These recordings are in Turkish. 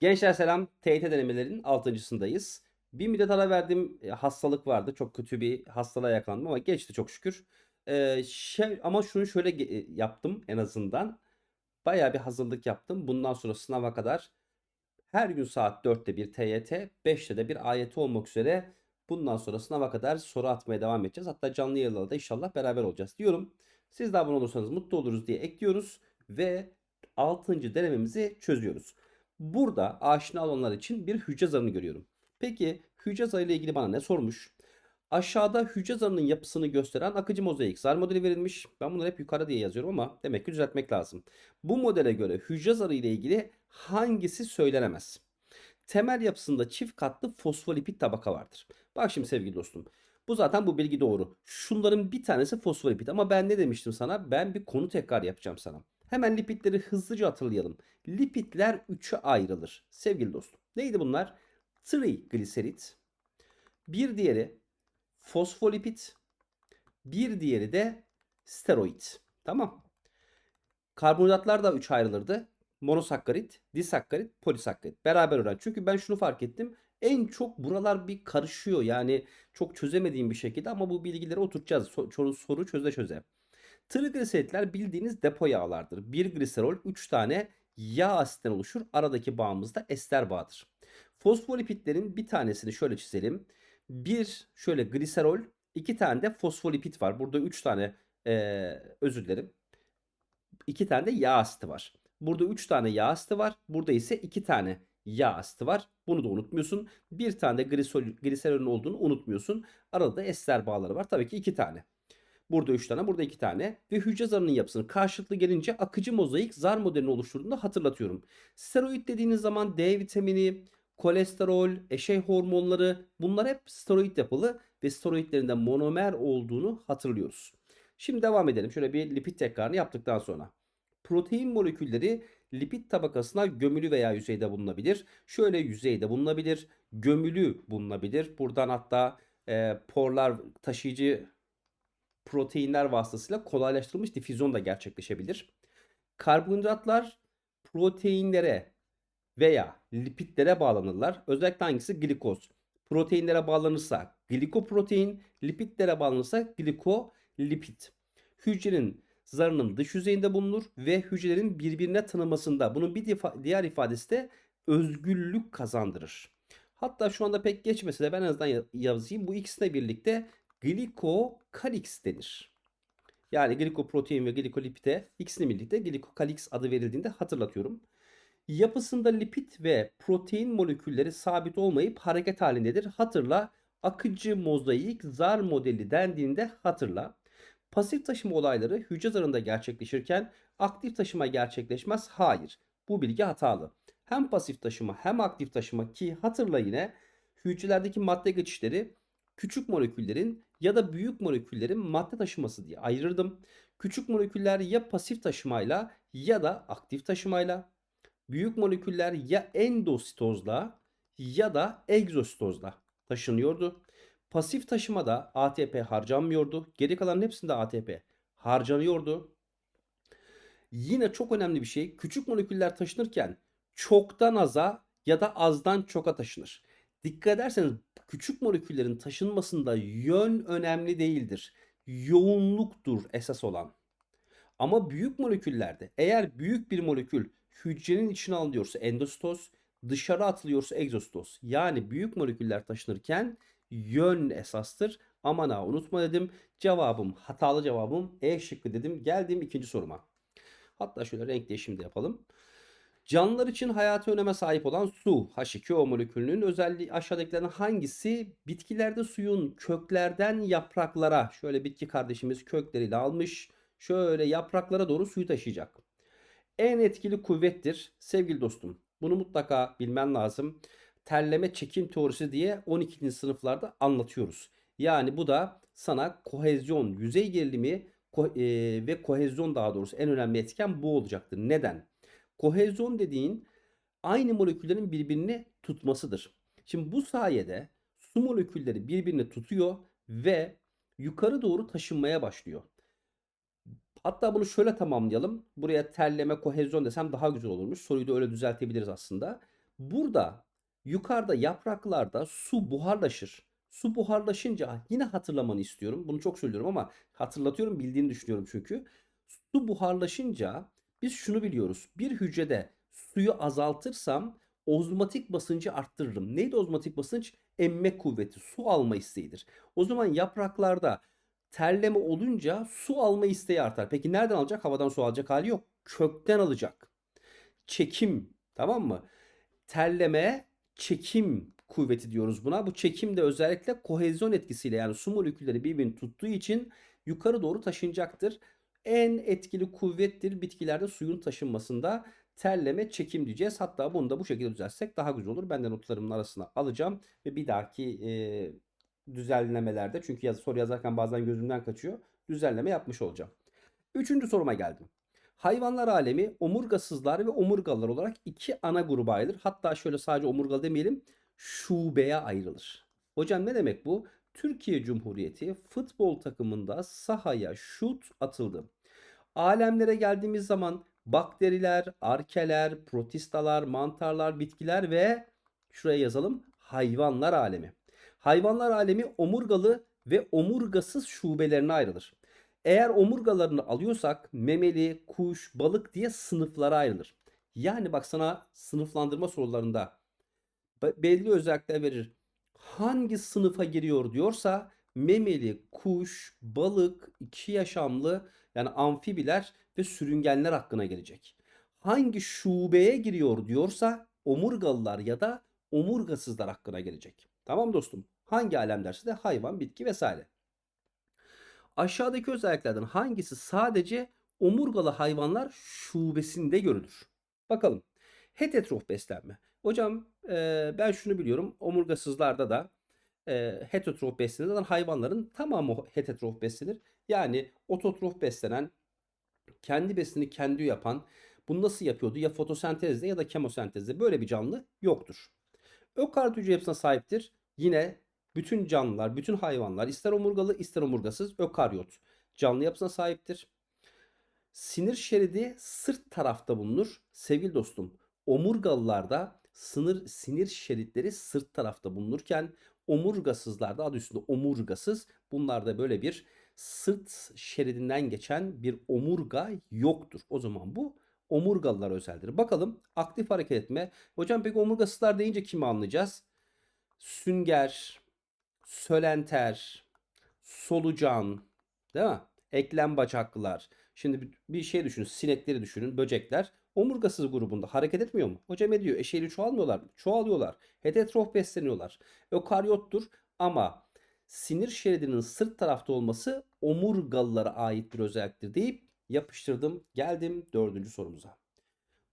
Gençler selam. TYT denemelerinin 6.sındayız. Bir müddet ara verdim. E, Hastalık vardı. Çok kötü bir hastalığa yakalandım ama geçti çok şükür. Ee, şey, ama şunu şöyle e, yaptım en azından. Bayağı bir hazırlık yaptım. Bundan sonra sınava kadar her gün saat 4'te bir TYT, 5'te de bir AYT olmak üzere bundan sonra sınava kadar soru atmaya devam edeceğiz. Hatta canlı yayınlarda inşallah beraber olacağız diyorum. Siz de abone olursanız mutlu oluruz diye ekliyoruz ve 6. denememizi çözüyoruz. Burada aşina olanlar için bir hücre zarını görüyorum. Peki hücre zarı ile ilgili bana ne sormuş? Aşağıda hücre zarının yapısını gösteren akıcı mozaik zar modeli verilmiş. Ben bunları hep yukarı diye yazıyorum ama demek ki düzeltmek lazım. Bu modele göre hücre zarı ile ilgili hangisi söylenemez? Temel yapısında çift katlı fosfolipid tabaka vardır. Bak şimdi sevgili dostum. Bu zaten bu bilgi doğru. Şunların bir tanesi fosfolipid ama ben ne demiştim sana? Ben bir konu tekrar yapacağım sana. Hemen lipidleri hızlıca hatırlayalım. Lipidler 3'e ayrılır. Sevgili dostum. Neydi bunlar? Trigliserit. Bir diğeri fosfolipid. Bir diğeri de steroid. Tamam. Karbonhidratlar da 3 ayrılırdı. Monosakkarit, disakkarit, polisakkarit. Beraber öğren. Çünkü ben şunu fark ettim. En çok buralar bir karışıyor. Yani çok çözemediğim bir şekilde ama bu bilgileri oturtacağız. So- soru çöze çöze. Trigliseritler bildiğiniz depo yağlardır. Bir gliserol 3 tane yağ asitten oluşur. Aradaki bağımız da ester bağıdır. Fosfolipidlerin bir tanesini şöyle çizelim. Bir şöyle gliserol, iki tane de fosfolipid var. Burada 3 tane ee, özür dilerim. 2 tane de yağ asiti var. Burada 3 tane yağ asiti var. Burada ise 2 tane yağ asiti var. Bunu da unutmuyorsun. Bir tane de gliserolün olduğunu unutmuyorsun. Arada da ester bağları var. Tabii ki 2 tane. Burada 3 tane, burada 2 tane. Ve hücre zarının yapısını karşılıklı gelince akıcı mozaik zar modelini oluşturduğunda hatırlatıyorum. Steroid dediğiniz zaman D vitamini, kolesterol, eşey hormonları bunlar hep steroid yapılı ve steroidlerin de monomer olduğunu hatırlıyoruz. Şimdi devam edelim. Şöyle bir lipid tekrarını yaptıktan sonra. Protein molekülleri lipid tabakasına gömülü veya yüzeyde bulunabilir. Şöyle yüzeyde bulunabilir, gömülü bulunabilir. Buradan hatta e, porlar taşıyıcı proteinler vasıtasıyla kolaylaştırılmış difüzyon da gerçekleşebilir. Karbonhidratlar proteinlere veya lipidlere bağlanırlar. Özellikle hangisi? Glikoz. Proteinlere bağlanırsa glikoprotein, lipidlere bağlanırsa glikolipid. Hücrenin zarının dış yüzeyinde bulunur ve hücrelerin birbirine tanımasında bunun bir diğer ifadesi de özgürlük kazandırır. Hatta şu anda pek geçmese de ben en azından yazayım. Bu ikisine birlikte glikokalix denir. Yani glikoprotein ve glikolipide ikisini birlikte glikokalix adı verildiğinde hatırlatıyorum. Yapısında lipid ve protein molekülleri sabit olmayıp hareket halindedir. Hatırla akıcı mozaik zar modeli dendiğinde hatırla. Pasif taşıma olayları hücre zarında gerçekleşirken aktif taşıma gerçekleşmez. Hayır. Bu bilgi hatalı. Hem pasif taşıma hem aktif taşıma ki hatırla yine hücrelerdeki madde geçişleri küçük moleküllerin ya da büyük moleküllerin madde taşıması diye ayırırdım. Küçük moleküller ya pasif taşımayla ya da aktif taşımayla. Büyük moleküller ya endositozla ya da egzositozla taşınıyordu. Pasif taşımada ATP harcanmıyordu. Geri kalan hepsinde ATP harcanıyordu. Yine çok önemli bir şey. Küçük moleküller taşınırken çoktan aza ya da azdan çoka taşınır. Dikkat ederseniz küçük moleküllerin taşınmasında yön önemli değildir. Yoğunluktur esas olan. Ama büyük moleküllerde eğer büyük bir molekül hücrenin içine alınıyorsa endositoz, dışarı atılıyorsa egzositoz. Yani büyük moleküller taşınırken yön esastır. Aman ha unutma dedim. Cevabım hatalı cevabım E şıkkı dedim. Geldim ikinci soruma. Hatta şöyle renk değişimi de yapalım. Canlılar için hayati öneme sahip olan su H2O molekülünün özelliği aşağıdakilerden hangisi bitkilerde suyun köklerden yapraklara şöyle bitki kardeşimiz kökleriyle almış şöyle yapraklara doğru suyu taşıyacak. En etkili kuvvettir sevgili dostum. Bunu mutlaka bilmen lazım. Terleme çekim teorisi diye 12. sınıflarda anlatıyoruz. Yani bu da sana kohezyon, yüzey gerilimi ve kohezyon daha doğrusu en önemli etken bu olacaktır. Neden? Kohezyon dediğin aynı moleküllerin birbirini tutmasıdır. Şimdi bu sayede su molekülleri birbirini tutuyor ve yukarı doğru taşınmaya başlıyor. Hatta bunu şöyle tamamlayalım. Buraya terleme, kohezyon desem daha güzel olurmuş. Soruyu da öyle düzeltebiliriz aslında. Burada yukarıda yapraklarda su buharlaşır. Su buharlaşınca yine hatırlamanı istiyorum. Bunu çok söylüyorum ama hatırlatıyorum bildiğini düşünüyorum çünkü. Su buharlaşınca biz şunu biliyoruz. Bir hücrede suyu azaltırsam ozmotik basıncı arttırırım. Neydi ozmotik basınç? Emme kuvveti, su alma isteğidir. O zaman yapraklarda terleme olunca su alma isteği artar. Peki nereden alacak? Havadan su alacak hali yok. Kökten alacak. Çekim, tamam mı? Terleme, çekim kuvveti diyoruz buna. Bu çekim de özellikle kohezyon etkisiyle yani su molekülleri birbirini tuttuğu için yukarı doğru taşınacaktır. En etkili kuvvettir bitkilerde suyun taşınmasında terleme, çekim diyeceğiz. Hatta bunu da bu şekilde düzeltsek daha güzel olur. Ben de notlarımın arasına alacağım ve bir dahaki e, düzenlemelerde çünkü yaz, soru yazarken bazen gözümden kaçıyor. Düzenleme yapmış olacağım. Üçüncü soruma geldim. Hayvanlar alemi omurgasızlar ve omurgalılar olarak iki ana gruba ayrılır. Hatta şöyle sadece omurgalı demeyelim şubeye ayrılır. Hocam ne demek bu? Türkiye Cumhuriyeti futbol takımında sahaya şut atıldı. Alemlere geldiğimiz zaman bakteriler, arkeler, protistalar, mantarlar, bitkiler ve şuraya yazalım hayvanlar alemi. Hayvanlar alemi omurgalı ve omurgasız şubelerine ayrılır. Eğer omurgalarını alıyorsak memeli, kuş, balık diye sınıflara ayrılır. Yani bak sana sınıflandırma sorularında belli özellikler verir. Hangi sınıfa giriyor diyorsa memeli, kuş, balık, iki yaşamlı yani amfibiler ve sürüngenler hakkına gelecek. Hangi şubeye giriyor diyorsa omurgalılar ya da omurgasızlar hakkına gelecek. Tamam dostum? Hangi alem derse de hayvan, bitki vesaire. Aşağıdaki özelliklerden hangisi sadece omurgalı hayvanlar şubesinde görülür? Bakalım. Heterotrof beslenme. Hocam e, ben şunu biliyorum. Omurgasızlarda da e, heterotrof beslenir. Zaten hayvanların tamamı heterotrof beslenir. Yani ototrof beslenen, kendi besini kendi yapan, bunu nasıl yapıyordu? Ya fotosentezde ya da kemosentezde böyle bir canlı yoktur. Ökaryot hücre yapısına sahiptir. Yine bütün canlılar, bütün hayvanlar ister omurgalı ister omurgasız ökaryot canlı yapısına sahiptir. Sinir şeridi sırt tarafta bulunur. Sevgili dostum, omurgalılarda sınır sinir şeritleri sırt tarafta bulunurken omurgasızlarda adı üstünde omurgasız bunlarda böyle bir sırt şeridinden geçen bir omurga yoktur. O zaman bu omurgalılar özeldir. Bakalım aktif hareket etme. Hocam peki omurgasızlar deyince kimi anlayacağız? Sünger, sölenter, solucan, değil mi? Eklem bacaklılar. Şimdi bir şey düşünün, sinekleri düşünün, böcekler. Omurgasız grubunda hareket etmiyor mu? Hocam ediyor. Eşeğli çoğalmıyorlar mı? Çoğalıyorlar. Heterotrof besleniyorlar. Ökaryottur ama sinir şeridinin sırt tarafta olması omurgalılara ait bir özelliktir deyip yapıştırdım. Geldim dördüncü sorumuza.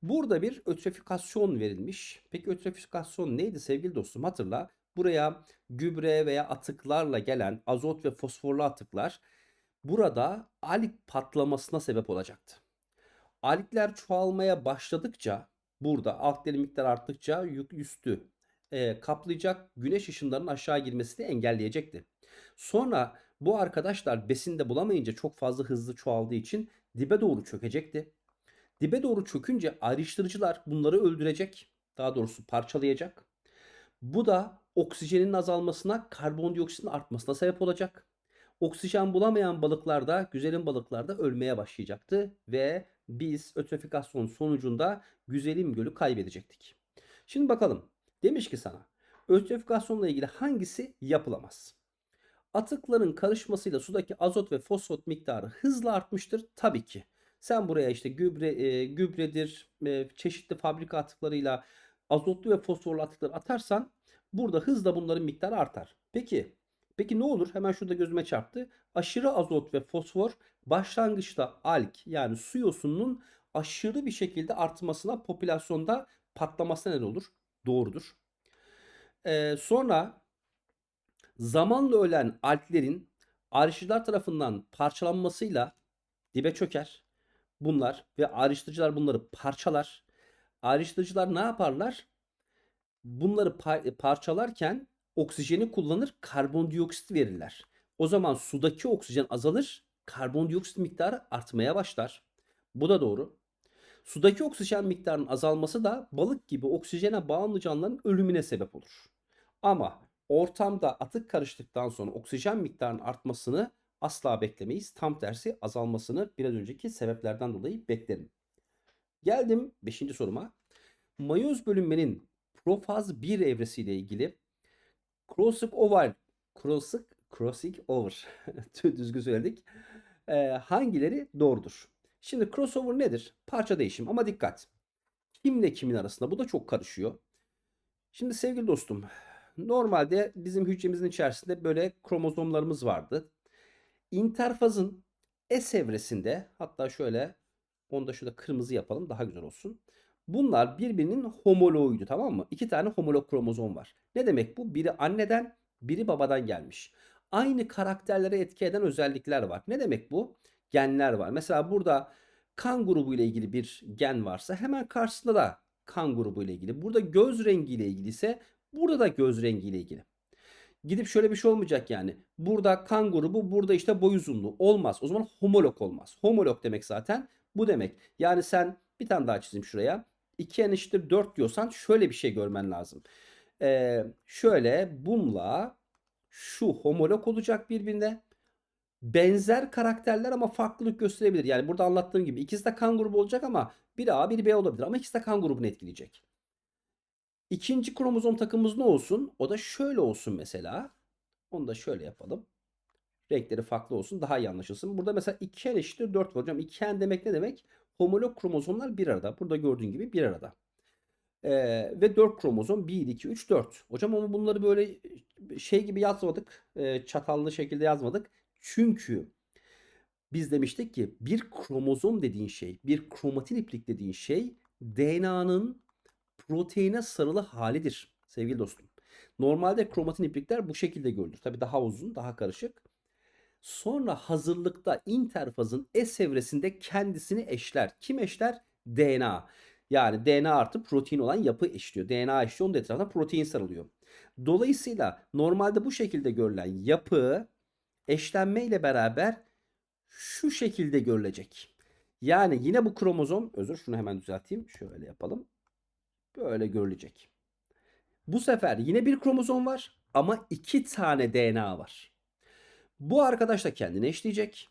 Burada bir ötrifikasyon verilmiş. Peki ötrifikasyon neydi sevgili dostum? Hatırla. Buraya gübre veya atıklarla gelen azot ve fosforlu atıklar burada alik patlamasına sebep olacaktı. Alikler çoğalmaya başladıkça burada alklerin miktarı arttıkça yük üstü e, kaplayacak güneş ışınlarının aşağı girmesini engelleyecekti. Sonra bu arkadaşlar besinde bulamayınca çok fazla hızlı çoğaldığı için dibe doğru çökecekti. Dibe doğru çökünce ayrıştırıcılar bunları öldürecek. Daha doğrusu parçalayacak. Bu da oksijenin azalmasına, karbondioksitin artmasına sebep olacak. Oksijen bulamayan balıklarda, güzelim balıklarda ölmeye başlayacaktı ve biz ötrofikasyon sonucunda güzelim gölü kaybedecektik. Şimdi bakalım. Demiş ki sana ötrofikasyonla ilgili hangisi yapılamaz? Atıkların karışmasıyla sudaki azot ve fosfat miktarı hızla artmıştır. Tabii ki. Sen buraya işte gübre, e, gübredir, e, çeşitli fabrika atıklarıyla azotlu ve fosforlu atıkları atarsan burada hızla bunların miktarı artar. Peki Peki ne olur? Hemen şurada gözüme çarptı. Aşırı azot ve fosfor başlangıçta alk yani su yosununun aşırı bir şekilde artmasına popülasyonda patlamasına neden olur. Doğrudur. Ee, sonra zamanla ölen alklerin ayrıştırıcılar tarafından parçalanmasıyla dibe çöker. Bunlar ve ayrıştırıcılar bunları parçalar. Ayrıştırıcılar ne yaparlar? Bunları parçalarken oksijeni kullanır, karbondioksit verirler. O zaman sudaki oksijen azalır, karbondioksit miktarı artmaya başlar. Bu da doğru. Sudaki oksijen miktarının azalması da balık gibi oksijene bağımlı canlıların ölümüne sebep olur. Ama ortamda atık karıştıktan sonra oksijen miktarının artmasını asla beklemeyiz. Tam tersi azalmasını biraz önceki sebeplerden dolayı beklerim. Geldim 5. soruma. Mayoz bölünmenin profaz 1 evresiyle ilgili Crossic Oval Crossic Crossic Over düzgün söyledik. Ee, hangileri doğrudur? Şimdi crossover nedir? Parça değişim ama dikkat. Kimle kimin arasında? Bu da çok karışıyor. Şimdi sevgili dostum, normalde bizim hücremizin içerisinde böyle kromozomlarımız vardı. İnterfazın S evresinde hatta şöyle onu da şurada kırmızı yapalım daha güzel olsun. Bunlar birbirinin homoloğuydu tamam mı? İki tane homolog kromozom var. Ne demek bu? Biri anneden, biri babadan gelmiş. Aynı karakterlere etki eden özellikler var. Ne demek bu? Genler var. Mesela burada kan grubu ile ilgili bir gen varsa hemen karşısında da kan grubu ile ilgili. Burada göz rengi ile ilgili ise burada da göz rengi ile ilgili. Gidip şöyle bir şey olmayacak yani. Burada kan grubu, burada işte boy uzunluğu. Olmaz. O zaman homolog olmaz. Homolog demek zaten bu demek. Yani sen bir tane daha çizeyim şuraya. 2n eşittir 4 diyorsan şöyle bir şey görmen lazım. Ee, şöyle bununla şu homolog olacak birbirine. Benzer karakterler ama farklılık gösterebilir. Yani burada anlattığım gibi ikisi de kan grubu olacak ama biri A biri B olabilir. Ama ikisi de kan grubunu etkileyecek. İkinci kromozom takımımız ne olsun? O da şöyle olsun mesela. Onu da şöyle yapalım. Renkleri farklı olsun daha iyi anlaşılsın. Burada mesela 2n eşittir 4 var. Hocam 2n demek ne demek? Homolog kromozomlar bir arada. Burada gördüğün gibi bir arada. Ee, ve 4 kromozom 1, 2, 3, 4. Hocam ama bunları böyle şey gibi yazmadık. E, çatallı şekilde yazmadık. Çünkü biz demiştik ki bir kromozom dediğin şey, bir kromatin iplik dediğin şey DNA'nın proteine sarılı halidir sevgili dostum. Normalde kromatin iplikler bu şekilde görülür. Tabii daha uzun, daha karışık. Sonra hazırlıkta interfazın S evresinde kendisini eşler. Kim eşler? DNA. Yani DNA artı protein olan yapı eşliyor. DNA eşliyor. Onun da etrafında protein sarılıyor. Dolayısıyla normalde bu şekilde görülen yapı eşlenme ile beraber şu şekilde görülecek. Yani yine bu kromozom, özür şunu hemen düzelteyim. Şöyle yapalım. Böyle görülecek. Bu sefer yine bir kromozom var ama iki tane DNA var. Bu arkadaş da kendini eşleyecek.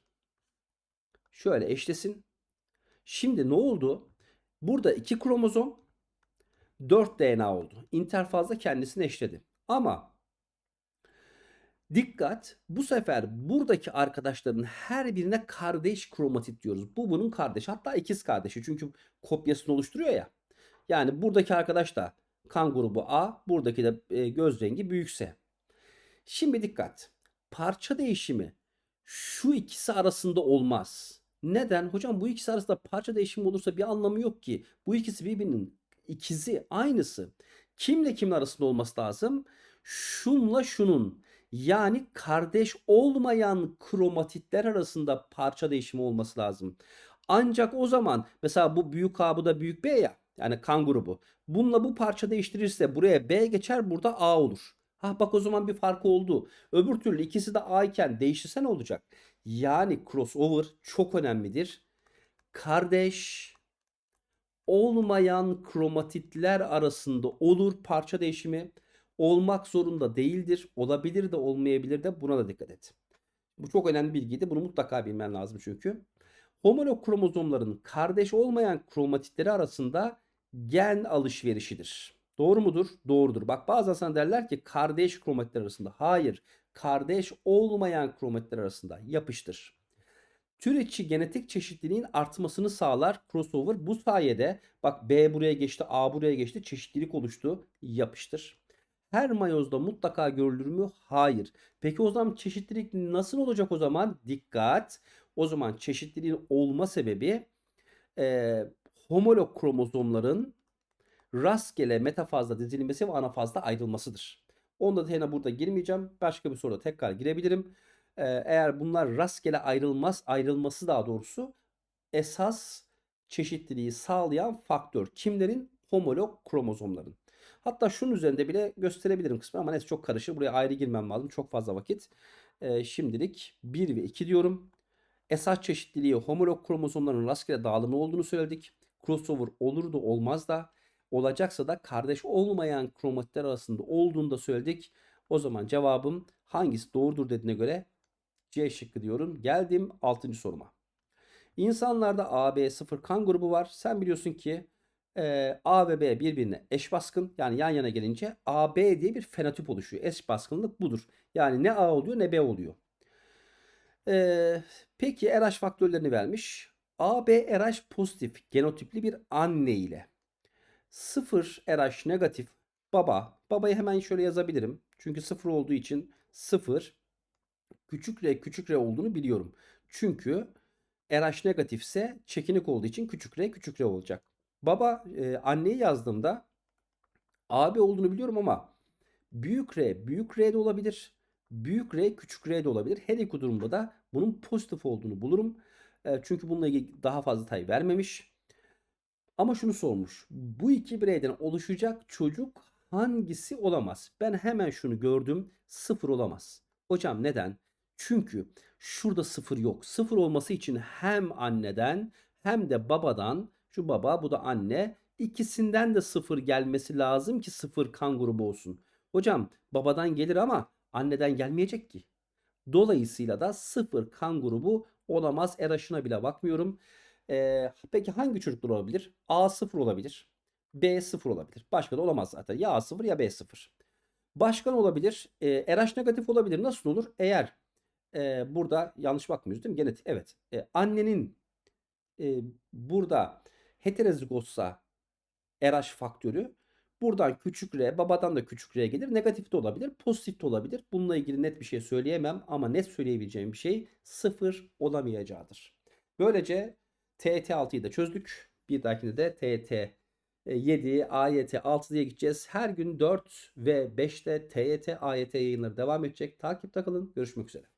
Şöyle eşlesin. Şimdi ne oldu? Burada iki kromozom 4 DNA oldu. İnterfazda kendisini eşledi. Ama dikkat bu sefer buradaki arkadaşların her birine kardeş kromatit diyoruz. Bu bunun kardeşi hatta ikiz kardeşi çünkü kopyasını oluşturuyor ya. Yani buradaki arkadaş da kan grubu A, buradaki de e, göz rengi büyükse. Şimdi dikkat. Parça değişimi şu ikisi arasında olmaz. Neden? Hocam bu ikisi arasında parça değişimi olursa bir anlamı yok ki. Bu ikisi birbirinin ikizi, aynısı. Kimle kimin arasında olması lazım? Şunla şunun. Yani kardeş olmayan kromatitler arasında parça değişimi olması lazım. Ancak o zaman mesela bu büyük A bu da büyük B ya. Yani kan grubu. Bununla bu parça değiştirirse buraya B geçer burada A olur. Ha bak o zaman bir farkı oldu. Öbür türlü ikisi de A iken değişirse ne olacak? Yani crossover çok önemlidir. Kardeş olmayan kromatitler arasında olur parça değişimi. Olmak zorunda değildir. Olabilir de olmayabilir de buna da dikkat et. Bu çok önemli bilgiydi. Bunu mutlaka bilmen lazım çünkü. Homolog kromozomların kardeş olmayan kromatitleri arasında gen alışverişidir. Doğru mudur? Doğrudur. Bak bazı sana derler ki kardeş kromatitler arasında. Hayır. Kardeş olmayan kromatitler arasında yapıştır. Tür içi genetik çeşitliliğin artmasını sağlar crossover. Bu sayede bak B buraya geçti, A buraya geçti, çeşitlilik oluştu. Yapıştır. Her mayozda mutlaka görülür mü? Hayır. Peki o zaman çeşitlilik nasıl olacak o zaman? Dikkat. O zaman çeşitliliğin olma sebebi e, homolog kromozomların rastgele metafazda dizilmesi ve anafazda ayrılmasıdır. Onda da burada girmeyeceğim. Başka bir soruda tekrar girebilirim. Ee, eğer bunlar rastgele ayrılmaz, ayrılması daha doğrusu esas çeşitliliği sağlayan faktör. Kimlerin? Homolog kromozomların. Hatta şunun üzerinde bile gösterebilirim kısmı ama neyse çok karışır. Buraya ayrı girmem lazım. Çok fazla vakit. Ee, şimdilik 1 ve 2 diyorum. Esas çeşitliliği homolog kromozomların rastgele dağılımı olduğunu söyledik. Crossover olur da olmaz da olacaksa da kardeş olmayan kromatitler arasında olduğunu da söyledik. O zaman cevabım hangisi doğrudur dediğine göre C şıkkı diyorum. Geldim 6. soruma. İnsanlarda AB0 kan grubu var. Sen biliyorsun ki e, A ve B birbirine eş baskın. Yani yan yana gelince AB diye bir fenotip oluşuyor. Eş baskınlık budur. Yani ne A oluyor ne B oluyor. E, peki RH faktörlerini vermiş. AB RH pozitif genotipli bir anne ile 0 RH negatif baba. Babayı hemen şöyle yazabilirim. Çünkü 0 olduğu için 0 küçük r küçük r olduğunu biliyorum. Çünkü RH negatifse çekinik olduğu için küçük r küçük r olacak. Baba e, anneyi yazdığımda AB olduğunu biliyorum ama büyük R büyük R de olabilir. Büyük R küçük R de olabilir. Her iki durumda da bunun pozitif olduğunu bulurum. E, çünkü bununla ilgili daha fazla detay vermemiş. Ama şunu sormuş. Bu iki bireyden oluşacak çocuk hangisi olamaz? Ben hemen şunu gördüm. Sıfır olamaz. Hocam neden? Çünkü şurada sıfır yok. Sıfır olması için hem anneden hem de babadan şu baba bu da anne ikisinden de sıfır gelmesi lazım ki sıfır kan grubu olsun. Hocam babadan gelir ama anneden gelmeyecek ki. Dolayısıyla da sıfır kan grubu olamaz. RH'ına bile bakmıyorum. Ee, peki hangi çocuklar olabilir? A sıfır olabilir. B sıfır olabilir. Başka da olamaz zaten. Ya A sıfır ya B sıfır. Başka ne olabilir? Ee, RH negatif olabilir. Nasıl olur? Eğer e, burada yanlış bakmıyoruz değil mi? Genetik. Evet. E, annenin e, burada heterozigotsa RH faktörü buradan küçük r, babadan da küçük r gelir. Negatif de olabilir, pozitif de olabilir. Bununla ilgili net bir şey söyleyemem ama net söyleyebileceğim bir şey sıfır olamayacağıdır. Böylece TET 6'yı da çözdük. Bir dahakinde de TET 7, AYT 6 diye gideceğiz. Her gün 4 ve 5'te TYT, AYT yayınları devam edecek. Takipte kalın. Görüşmek üzere.